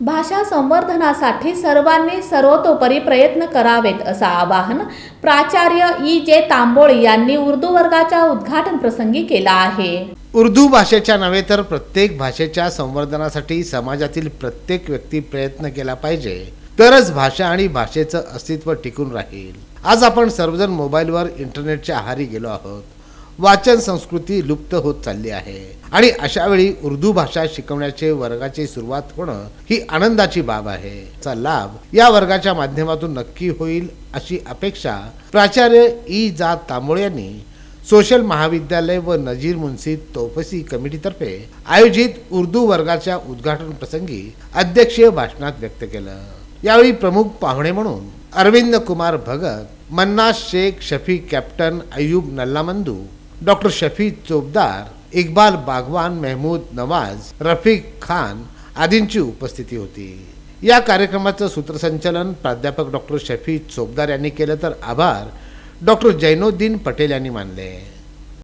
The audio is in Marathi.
भाषा संवर्धनासाठी सर्वांनी सर्वतोपरी प्रयत्न करावेत असं आवाहन प्राचार्य ई. जे. तांबोळी यांनी उर्दू वर्गाच्या उद्घाटन प्रसंगी केला आहे. उर्दू भाषेच्या नव्हे तर प्रत्येक भाषेच्या संवर्धनासाठी समाजातील प्रत्येक व्यक्ती प्रयत्न केला पाहिजे. तरच भाषा आणि भाषेचं अस्तित्व टिकून राहील. आज आपण सर्वजण मोबाईलवर इंटरनेटच्या आहारी गेलो आहोत. वाचन संस्कृती लुप्त होत चालली आहे. आणि अशा वेळी उर्दू भाषा शिकवण्याचे वर्गाची सुरुवात होणं ही आनंदाची बाब आहे. चा लाभ या वर्गाच्या माध्यमातून नक्की होईल अशी अपेक्षा प्राचार्य ई. जा. तांबोळे यांनी सोशल महाविद्यालय व नजीर मुन्सी तोफसी कमिटीतर्फे आयोजित उर्दू वर्गाच्या उद्घाटन प्रसंगी अध्यक्षीय भाषणात व्यक्त केलं. यावेळी प्रमुख पाहुणे म्हणून अरविंद कुमार भगत मन्ना शेख शफी कॅप्टन अयूब नल्लामंदू डॉक्टर शफी चोपदार इक्बाल बागवान महमूद नवाज रफीक खान आदींची उपस्थिती होती. या कार्यक्रमाचं सूत्रसंचालन प्राध्यापक डॉक्टर शफी चोपदार यांनी केलं तर आभार. डॉक्टर जैनुद्दीन पटेल यांनी मानले.